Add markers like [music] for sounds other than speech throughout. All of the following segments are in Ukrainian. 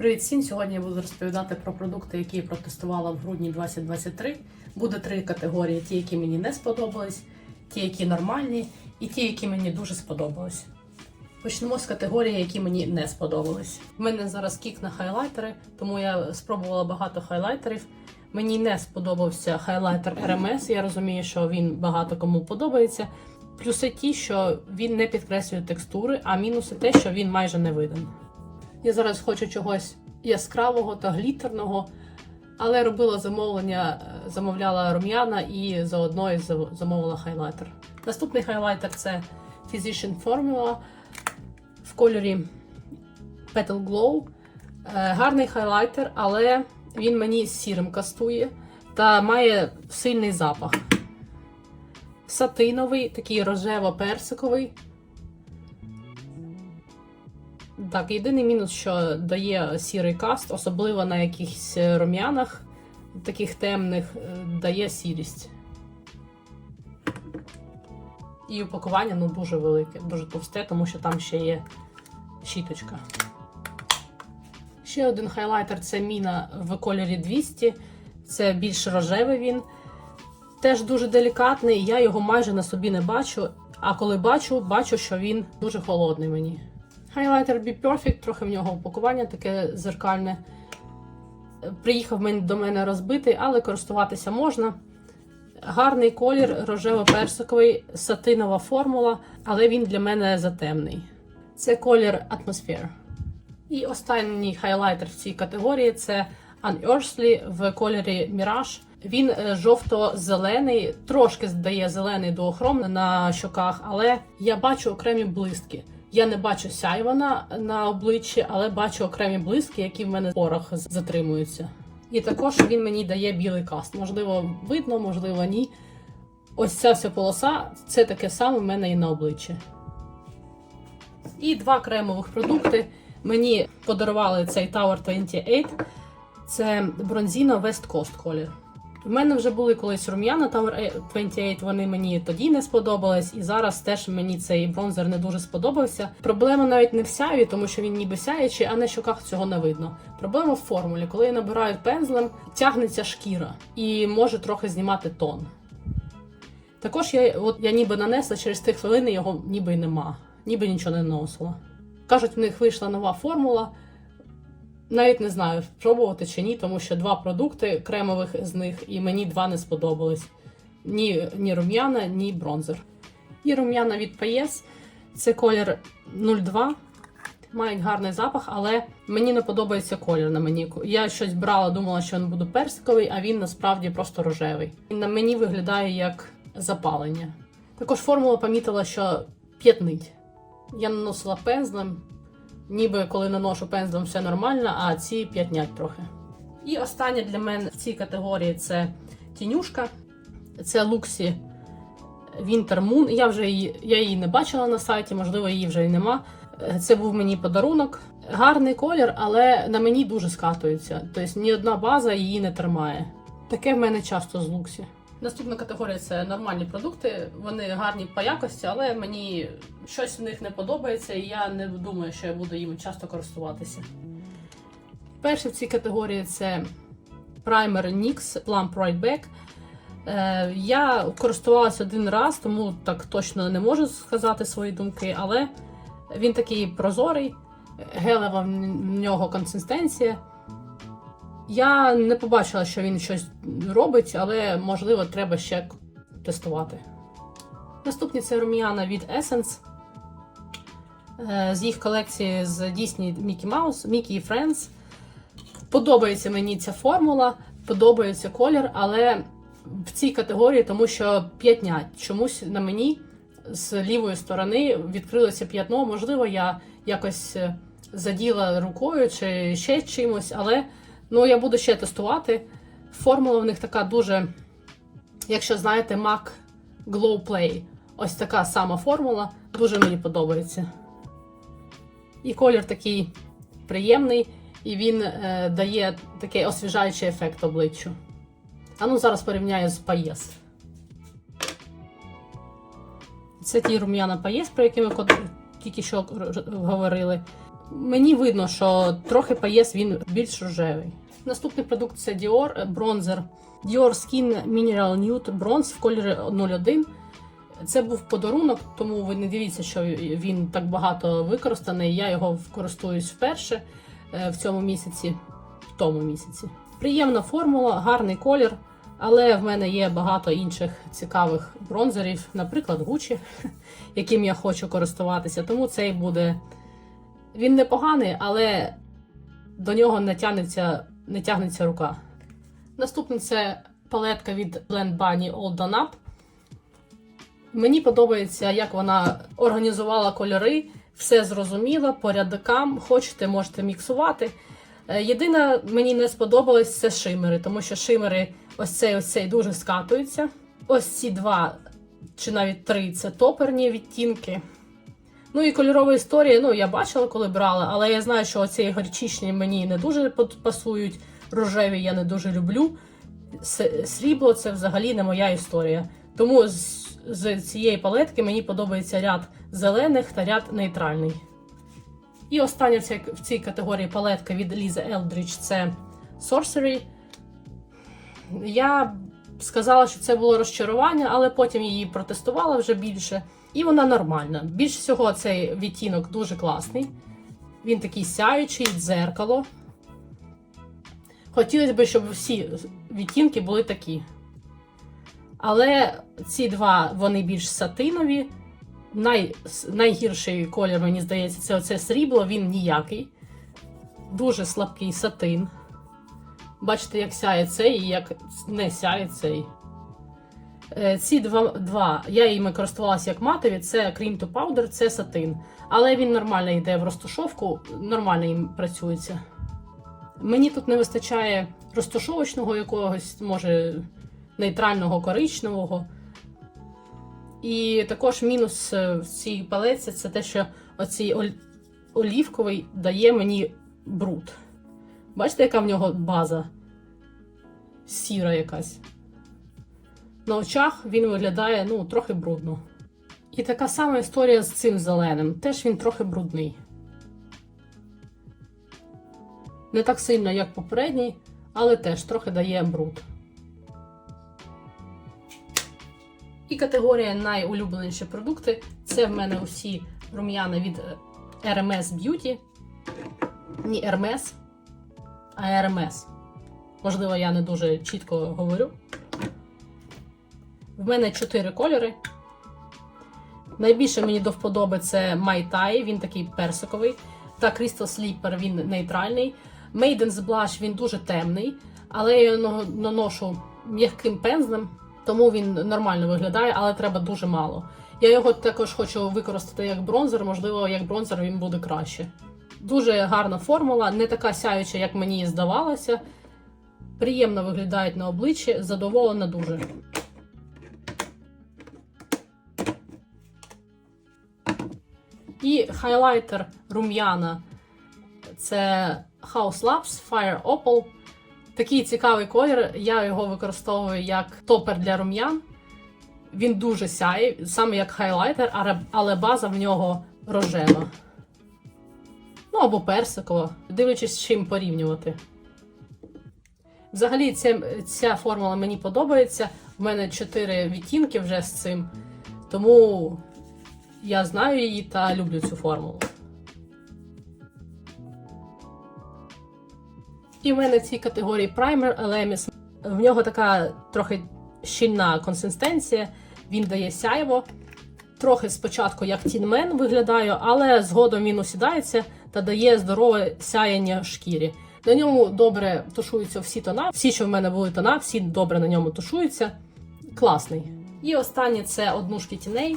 Привіт всім! Сьогодні я буду розповідати про продукти, які я протестувала в грудні 2023. Буде три категорії: ті, які мені не сподобались, ті, які нормальні, і ті, які мені дуже сподобались. Почнемо з категорії, які мені не сподобались. У мене зараз кік на хайлайтери, тому я спробувала багато хайлайтерів. Мені не сподобався хайлайтер RMS. Я розумію, що він багато кому подобається. Плюси ті, що він не підкреслює текстури, а мінуси те, що він майже не виден. Я зараз хочу чогось яскравого та глітерного, але робила замовлення, е, замовляла рум'яна і заодно і замовила хайлайтер. Наступний хайлайтер це Physician Formula в кольорі Petal Glow. Е, Гарний хайлайтер, але він мені сірим кастує та має сильний запах. Сатиновий, такий рожево-персиковий. Так, єдиний мінус, що дає сірий каст, особливо на якихось рум'янах, таких темних, е, дає сірість. І упакування ну, дуже велике, дуже товсте, тому що там ще є щіточка. Ще один хайлайтер це міна в кольорі 200. Це більш рожевий він. Теж дуже делікатний, я його майже на собі не бачу. А коли бачу, бачу, що він дуже холодний мені. Хайлайтер Be Perfect, трохи в нього упакування таке зеркальне. Приїхав до мене розбитий, але користуватися можна. Гарний колір, рожево-персиковий, сатинова формула, але він для мене затемний. Це колір Atmosphere. І останній хайлайтер в цій категорії це Unearthly в кольорі Mirage. Він е, жовто-зелений, трошки здає зелений дуохром на щоках, але я бачу окремі блистки. Я не бачу сяйва на, обличчі, але бачу окремі блиски, які в мене в порах затримуються. І також він мені дає білий каст. Можливо, видно, можливо, ні. Ось ця вся полоса це таке саме в мене і на обличчі. І два кремових продукти. Мені подарували цей Tower 28. Це бронзіно West Coast колір. У мене вже були колись рум'яна Tower 28, вони мені тоді не сподобались, і зараз теж мені цей бронзер не дуже сподобався. Проблема навіть не в сяйві, тому що він ніби сяючий, а на щоках цього не видно. Проблема в формулі. Коли я набираю пензлем, тягнеться шкіра і може трохи знімати тон. Також я, от, я ніби нанесла через 3 хвилини його ніби й нема, ніби нічого не наносила. Кажуть, в них вийшла нова формула. Навіть не знаю, пробувати чи ні, тому що два продукти кремових з них, і мені два не сподобались: ні, ні рум'яна, ні бронзер. І рум'яна від Paes. Це колір 02. Мають гарний запах, але мені не подобається колір на мені. Я щось брала, думала, що він буде персиковий, а він насправді просто рожевий. І на мені виглядає як запалення. Також формула помітила, що п'ятнить. Я наносила пензлем, ніби коли наношу пензлем все нормально, а ці п'ятнять трохи. І останнє для мене в цій категорії це тінюшка. Це Luxi Winter Moon. Я вже її, я її не бачила на сайті, можливо, її вже і нема. Це був мені подарунок. Гарний колір, але на мені дуже скатується. Тобто ні одна база її не тримає. Таке в мене часто з Luxi. Наступна категорія це нормальні продукти. Вони гарні по якості, але мені щось в них не подобається, і я не думаю, що я буду їм часто користуватися. Перший в цій категорії це праймер NYX Plump Right Back. Е, я користувалася один раз, тому так точно не можу сказати свої думки, але він такий прозорий, гелева в нього консистенція. Я не побачила, що він щось робить, але можливо треба ще тестувати. Наступні це рум'яна від Essence. Е, З їх колекції з Disney Mickey Mouse, Mickey і Friends. Подобається мені ця формула, подобається колір, але в цій категорії, тому що п'ятнять. Чомусь на мені з лівої сторони відкрилося п'ятно. Можливо, я якось е, заділа рукою чи ще чимось, але ну, я буду ще тестувати. Формула в них така дуже, якщо знаєте, MAC Glow Play. Ось така сама формула. Дуже мені подобається. І колір такий приємний, і він е, дає такий освіжаючий ефект обличчю. А ну зараз порівняю з Paes. Це ті рум'яна Paes, про які ми тільки що говорили. Мені видно, що трохи поєс він більш рожевий. Наступний продукт це Dior бронзер. Dior Skin Mineral Nude Bronze в кольорі 01. Це був подарунок, тому ви не дивіться, що він так багато використаний. Я його користуюсь вперше е, в цьому місяці, в тому місяці. Приємна формула, гарний колір, але в мене є багато інших цікавих бронзерів, наприклад, Gucci, [laughs] яким я хочу користуватися. Тому цей буде. Він непоганий, але до нього не тягнеться, не тягнеться рука. Наступний це палетка від Blend Bunny All Done Up. Мені подобається, як вона організувала кольори, все зрозуміло, по рядкам. Хочете, можете міксувати. Е, Єдине, мені не сподобалось це шимери, тому що шимери ось цей ось цей дуже скатуються. Ось ці два чи навіть три це топерні відтінки. Ну і кольорова історія, ну я бачила, коли брала, але я знаю, що оці горчичні мені не дуже пасують. Рожеві я не дуже люблю. Срібло це взагалі не моя історія. Тому з, з цієї палетки мені подобається ряд зелених та ряд нейтральний. І остання в цій, категорії палетка від Ліза Елдріч це Sorcery. Я сказала, що це було розчарування, але потім її протестувала вже більше. І вона нормальна. Більш всього, цей відтінок дуже класний. Він такий сяючий, дзеркало. Хотілося б, щоб всі відтінки були такі. Але ці два вони більш сатинові. Най, найгірший колір, мені здається, це оце срібло, він ніякий. Дуже слабкий сатин. Бачите, як сяє цей і як не сяє цей. Е, Ці два, два я їми користувалася як матові, це Cream to Powder, це сатин. Але він нормально йде в розташовку, нормально їм працюється. Мені тут не вистачає розташовочного якогось, може, нейтрального коричневого. І також мінус е, в цій палеці це те, що оцей олівковий дає мені бруд. Бачите, яка в нього база? Сіра якась. На очах він виглядає ну, трохи брудно. І така сама історія з цим зеленим. Теж він трохи брудний. Не так сильно, як попередній, але теж трохи дає бруд. І категорія найулюбленіші продукти це в мене усі рум'яна від е, RMS Beauty. Ні Hermes, а RMS. Можливо, я не дуже чітко говорю. В мене чотири кольори. Найбільше мені до вподоби це Tai, він такий персиковий. Та Crystal Slipper він нейтральний. Maiden's Blush він дуже темний, але я його наношу м'яким пензлем, тому він нормально виглядає, але треба дуже мало. Я його також хочу використати як бронзер, можливо, як бронзер він буде краще. Дуже гарна формула, не така сяюча, як мені здавалося. Приємно виглядають на обличчі, задоволена дуже. І хайлайтер рум'яна це House Labs Fire Opal. Такий цікавий колір. Я його використовую як топер для рум'ян. Він дуже сяє, саме як хайлайтер, але- база в нього рожева. Ну або персикова, дивлячись, з чим порівнювати. Взагалі, ця, ця формула мені подобається. У мене 4 відтінки вже з цим. Тому я знаю її та люблю цю формулу. І в мене в цій категорії праймер Elemis. В нього така трохи щільна консистенція, він дає сяйво. Трохи спочатку як тінмен виглядає, але згодом він усідається та дає здорове сяяння шкірі. На ньому добре тушуються всі тона. Всі, що в мене були тона, всі добре на ньому тушуються. Класний. І останнє це однушки тіней.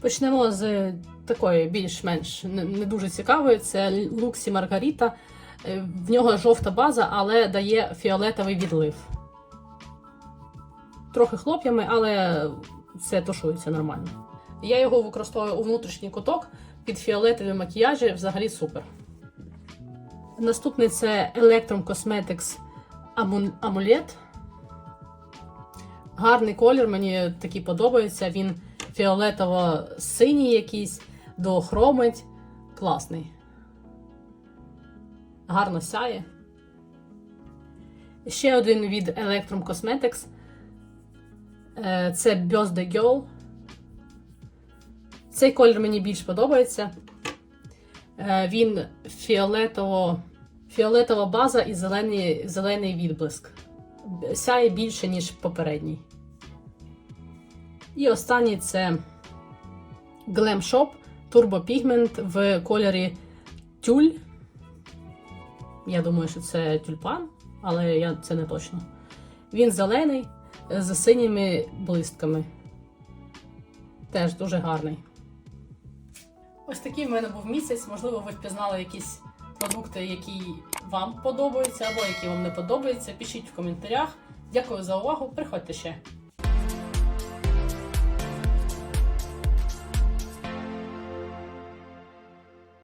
Почнемо з такої більш-менш не, дуже цікавої. Це Луксі Маргарита. Е, В нього жовта база, але дає фіолетовий відлив. Трохи хлоп'ями, але це тушується нормально. Я його використовую у внутрішній куток під фіолетові макіяжі, взагалі супер. Наступний це Electrum Cosmetics Amulet. Гарний колір, мені такий подобається. Він фіолетово-синій якийсь, дохромить. Класний. гарно сяє. Ще один від Electrum Cosmetics. Е, Це Birthday Girl. Цей колір мені більш подобається. Е, Він фіолетово, фіолетова база і зелений, зелений відблиск. Сяє більше, ніж попередній. І останній це Glam Shop Turbo Pigment в кольорі тюль. Я думаю, що це тюльпан, але я, це не точно. Він зелений з синіми блистками. Теж дуже гарний. Ось такий в мене був місяць. Можливо, ви впізнали якісь продукти, які вам подобаються або які вам не подобаються. Пишіть в коментарях. Дякую за увагу. Приходьте ще.